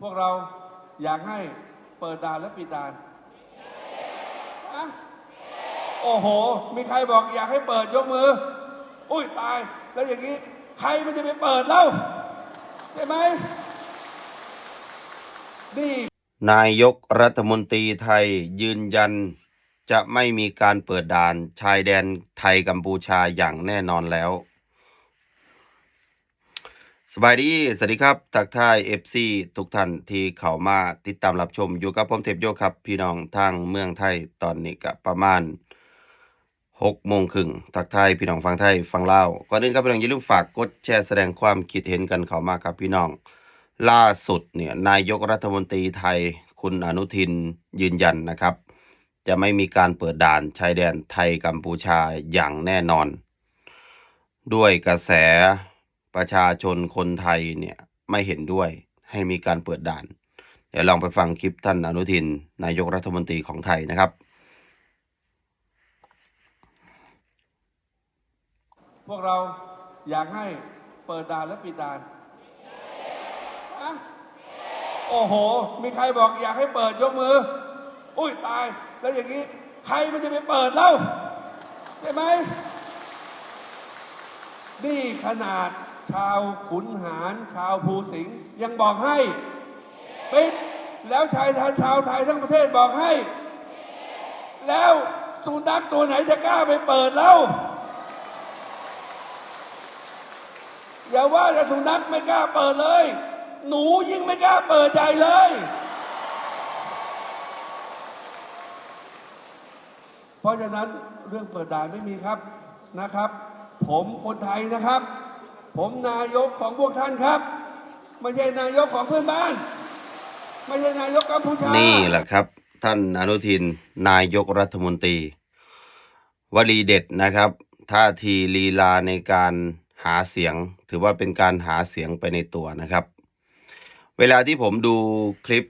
พวกเราอยากให้เปิดด่านและปิดด่านอะโอ้โห มีใครบอกอยากให้เปิดยกมือ อุ้ยตาย แล้วอย่างนี้ ใครมันจะไปเปิดเล่าใช่ไหมนี่นายกรัฐมนตรีไทยยืนยัน จะไม่มีการเปิดด่านชายแดนไทยกัมพูชาอย่างแน่นอนแล้ว สบายดี สวัสดีครับ ทักทาย FC ทุกท่านที่เข้ามาติดตามรับชม อยู่กับผมเทพโยครับ พี่น้องทางเมืองไทยตอนนี้ก็ประมาณ6โมงครึ่งทักทายพี่น้องฟังไทยฟังลาวก่อนอื่นครับพี่น้องอย่าลืมฝากกดแชร์แสดงความคิดเห็นกันเข้ามาครับพี่น้อง ล่าสุดเนี่ยนายกรัฐมนตรีไทย คุณอนุทินยืนยันนะครับ จะไม่มีการเปิดด่านชายแดนไทยกัมพูชาอย่างแน่นอน ด้วยกระแส ประชาชนคนไทยเนี่ยไม่เห็นด้วยให้มีการเปิดด่าน เดี๋ยวลองไปฟังคลิปท่านอนุทิน นายกรัฐมนตรีของไทยนะครับ พวกเราอยากให้เปิดด่านและปิดด่านอะโอ้โห มีใครบอกอยากให้เปิดยกมือ อุ้ยตาย แล้วอย่างนี้ใครมันจะไปเปิดเล่าใช่ไหมนี่ขนาด ชาวขุนหาร ชาวภูสิงห์ยังบอกให้ปิดแล้วชายทานชาวไทยทั้งประเทศบอกให้ แล้วสุนัขตัวไหนจะกล้าไปเปิดเล่าอย่าว่าแต่สุนัขไม่กล้าเปิดเลย หนูยิ่งไม่กล้าเปิดใจเลย เพราะฉะนั้นเรื่องเปิดด่านไม่มีครับนะครับ ผมคนไทยนะครับ ผมนายกของพวกท่านครับไม่ใช่นายกของเพื่อนบ้านไม่ใช่นายกกัมพูชานี่แหละครับ ท่านอนุทินนายกรัฐมนตรี วลีเด็ดนะครับท่าทีลีลาในการหาเสียง ถือว่าเป็นการหาเสียงไปในตัวนะครับ เวลาที่ผมดูคลิป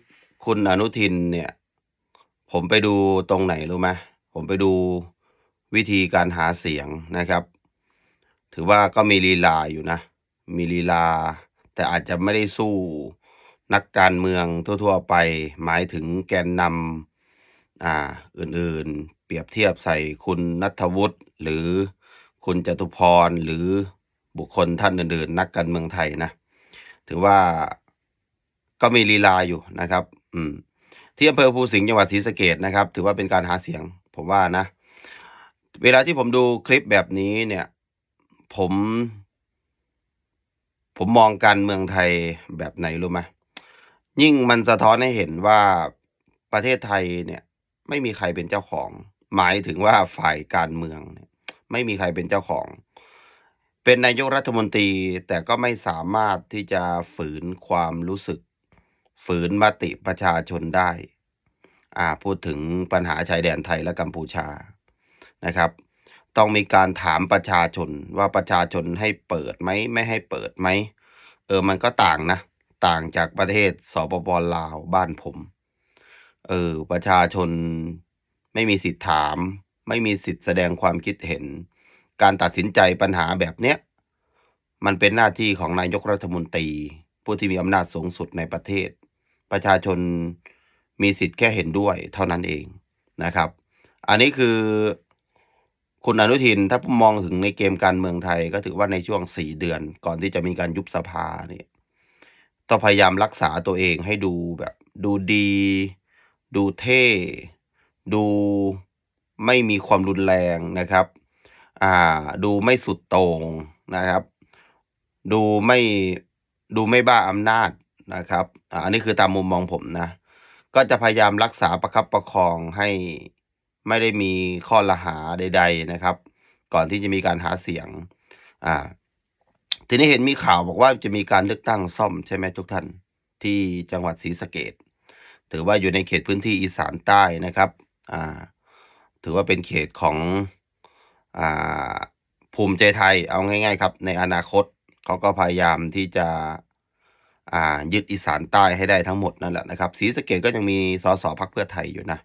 คุณอนุทินเนี่ย ผมไปดูตรงไหนรู้ไหมผมไปดูวิธีการหาเสียงนะครับ ถือว่าก็มีลีลาอยู่นะ มีลีลา แต่อาจจะไม่ได้สู้นักการเมืองทั่ว ๆ ไป หมายถึงแกนนำอ่าอื่นๆ เปรียบเทียบใส่คุณนัทวุฒิหรือคุณจตุพรหรือบุคคลท่านอื่นๆ นักการเมืองไทยนะ ถือว่าก็มีลีลาอยู่นะครับ อืม ที่อำเภอภูสิงห์จังหวัดศรีสะเกดนะครับ ถือว่าเป็นการหาเสียง ผมว่านะ เวลาที่ผมดูคลิปแบบนี้เนี่ย ผม ผมมองการเมืองไทยแบบไหนรู้ไหมยิ่งมันสะท้อนให้เห็นว่าประเทศไทยเนี่ยไม่มีใครเป็นเจ้าของ หมายถึงว่าฝ่ายการเมืองเนี่ยไม่มีใครเป็นเจ้าของ เป็นนายกรัฐมนตรีแต่ก็ไม่สามารถที่จะฝืนความรู้สึก ฝืนมติประชาชนได้ อ่าพูดถึงปัญหาชายแดนไทยและกัมพูชานะครับ ต้องมีการถามประชาชนว่าประชาชนให้เปิดไหมไม่ให้เปิดไหมเออมันก็ต่างนะ ต่างจากประเทศสปปลาวบ้านผม เออประชาชนไม่มีสิทธิ์ถาม ไม่มีสิทธิ์แสดงความคิดเห็น การตัดสินใจปัญหาแบบเนี้ยมันเป็นหน้าที่ของนายกรัฐมนตรี ผู้ที่มีอำนาจสูงสุดในประเทศ ประชาชนมีสิทธิ์แค่เห็นด้วยเท่านั้นเองนะครับ อันนี้คือ คุณอนุทินถ้าผมมองถึงในเกมการเมืองไทยก็ถือว่าในช่วงสี่เดือน ก่อนที่จะมีการยุบสภาเนี่ยต้องพยายามรักษาตัวเองให้ดูแบบ ดูดี ดูเท่ ดูไม่มีความรุนแรงนะครับ อ่า ดูไม่สุดโต่งนะครับ ดูไม่ดูไม่บ้าอำนาจนะครับอ่าอันนี้คือตามมุมมองผมนะ ก็จะพยายามรักษาประคับประคองให้ ไม่ได้มีข้อละหาใด ๆนะครับ ก่อนที่จะมีการหาเสียง อ่า ทีนี้เห็นมีข่าวบอกว่าจะมีการเลือกตั้งซ่อมใช่ไหมทุกท่าน ที่จังหวัดศรีสะเกดถือว่าอยู่ในเขตพื้นที่อีสานใต้นะครับ อ่า ถือว่าเป็นเขตของ อ่า ภูมิใจไทย เอาง่าย ๆ ครับ ในอนาคตเขาก็พยายามที่จะ อ่า ยึดอีสานใต้ให้ได้ทั้งหมดนั่นแหละนะครับ ศรีสะเกดก็ยังมีสสพักเพื่อไทยอยู่นะ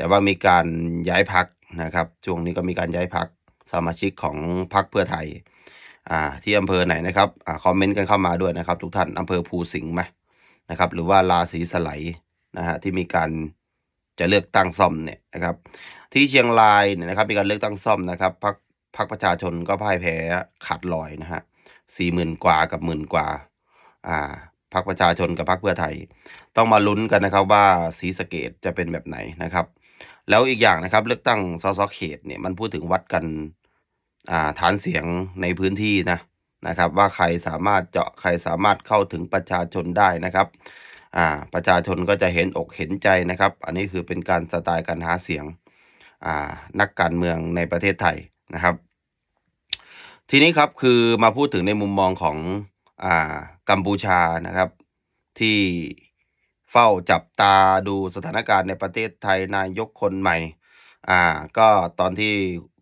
แต่ว่ามีการย้ายพักนะครับ ช่วงนี้ก็มีการย้ายพักสมาชิกของพักเพื่อไทยอ่าที่อำเภอไหนนะครับอ่าคอมเมนต์กันเข้ามาด้วยนะครับ ทุกท่านอำเภอภูสิงห์ไหมนะครับ หรือว่าราศีสไลด์นะฮะที่มีการจะเลือกตั้งซ่อมเนี่ยนะครับ ที่เชียงรายเนี่ยนะครับ มีการเลือกตั้งซ่อมนะครับพรรคพรรคประชาชนก็พ่ายแพ้ขาดลอยนะฮะสี่หมื่นกว่ากับหมื่นกว่า อ่า พรรคประชาชนกับพรรคเพื่อไทย ต้องมาลุ้นกันนะครับว่าศรีสเกดจะเป็นแบบไหนนะครับ แล้วอีกอย่างนะครับ เลือกตั้งสสเขตเนี่ยมันพูดถึงวัดกันาฐานเสียงในพื้นที่นะนะครับ ว่าใครสามารถเจาะใครสามารถเข้าถึงประชาชนได้นะครับประชาชนก็จะเห็นอกเห็นใจนะครับ อันนี้คือเป็นการสไตล์การหาเสียงนักการเมืองในประเทศไทยนะครับ ทีนี้ครับคือมาพูดถึงในมุมมองของ กัมพูชานะครับ ที่เฝ้าจับตาดูสถานการณ์ในประเทศไทยนายกคนใหม่ อ่า ก็ตอนที่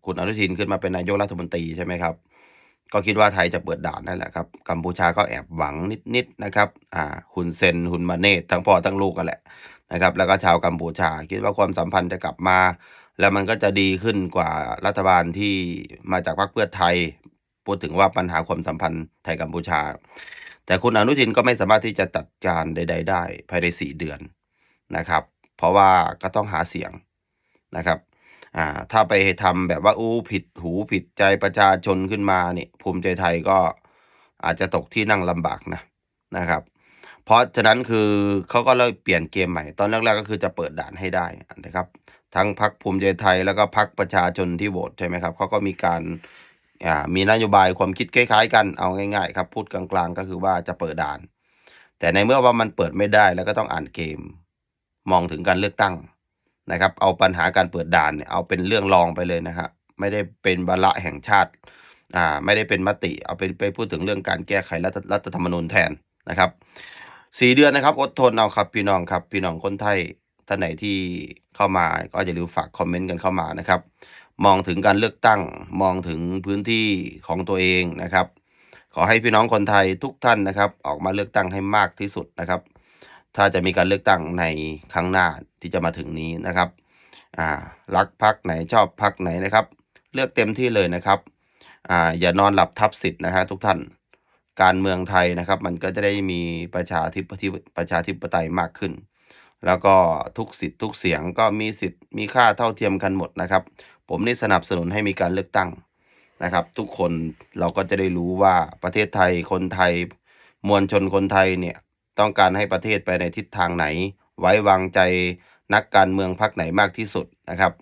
คุณอนุทินขึ้นมาเป็นนายกรัฐมนตรีใช่ไหมครับ ก็คิดว่าไทยจะเปิดด่านนั่นแหละครับ กัมพูชาก็แอบหวังนิดๆนะครับ อ่าหุนเซนหุนมาเนตทั้งพ่อทั้งลูกกันแหละนะครับ แล้วก็ชาวกัมพูชา คิดว่าความสัมพันธ์จะกลับมา แล้วมันก็จะดีขึ้นกว่ารัฐบาลที่มาจากพรรคเพื่อไทย พูดถึงว่าปัญหาความสัมพันธ์ไทยกัมพูชา แต่คุณอนุทินก็ไม่สามารถที่จะจัดการใด ๆ ได้ภายในสี่เดือนนะครับ เพราะว่าก็ต้องหาเสียงนะครับอ่าถ้าไปทำแบบว่าอู้ผิดหูผิดใจประชาชนขึ้นมาเนี่ยภูมิใจไทยก็อาจจะตกที่นั่งลำบากนะนะครับ เพราะฉะนั้นคือเขาก็เลยเปลี่ยนเกมใหม่ ตอนแรกๆก็คือจะเปิดด่านให้ได้นะครับ ทั้งพักภูมิใจไทยแล้วก็พักประชาชนที่โหวตใช่ไหมครับเขาก็มีการ อ่ามีนโยบายความคิดคล้ายๆ กันเอาง่ายๆครับพูดกลางๆ ก็คือว่าจะเปิดด่าน แต่ในเมื่อว่ามันเปิดไม่ได้แล้วก็ต้องอ่านเกม มองถึงการเลือกตั้งนะครับ เอาปัญหาการเปิดด่านเนี่ยเอาเป็นเรื่องรองไปเลยนะครับไม่ได้เป็นบาระแห่งชาติอ่าไม่ได้เป็นมติ เอาไปไปพูดถึงเรื่องการแก้ไขรัฐรัฐธรรมนูญแทนนะครับสี่เดือนนะครับ อดทนเอาครับพี่น้องครับ พี่น้องคนไทยท่านไหนที่เข้ามาก็อย่าลืมฝากคอมเมนต์กันเข้ามานะครับ มองถึงการเลือกตั้ง มองถึงพื้นที่ของตัวเองนะครับ ขอให้พี่น้องคนไทยทุกท่านนะครับ ออกมาเลือกตั้งให้มากที่สุดนะครับ ถ้าจะมีการเลือกตั้งในครั้งหน้าที่จะมาถึงนี้นะครับอ่ารักพักไหนชอบพักไหนนะครับ เลือกเต็มที่เลยนะครับอ่าอย่านอนหลับทับสิทธิ์นะฮะทุกท่านการเมืองไทยนะครับ มันก็จะได้มีประชาธิปไตยประชาธิปไตยมากขึ้น แล้วก็ทุกสิทธิ์ทุกเสียงก็มีสิทธิ์มีค่าเท่าเทียมกันหมดนะครับ ผมนี่สนับสนุนให้มีการเลือกตั้งนะครับ ทุกคนเราก็จะได้รู้ว่าประเทศไทยคนไทย มวลชนคนไทยเนี่ยต้องการให้ประเทศไปในทิศทางไหน ไว้วางใจนักการเมืองพรรคไหนมากที่สุดนะครับ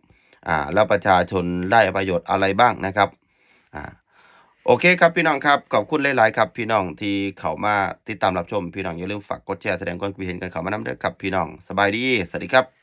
อ่าแล้วประชาชนได้ประโยชน์อะไรบ้างนะครับอ่าโอเคครับพี่น้องครับขอบคุณหลาย ๆ ครับ พี่น้องที่เข้ามาติดตามรับชม พี่น้องอย่าลืมฝากกดแชร์แสดงความคิดเห็นกันเข้ามานำเด้อครับพี่น้องสบายดีสวัสดีครับ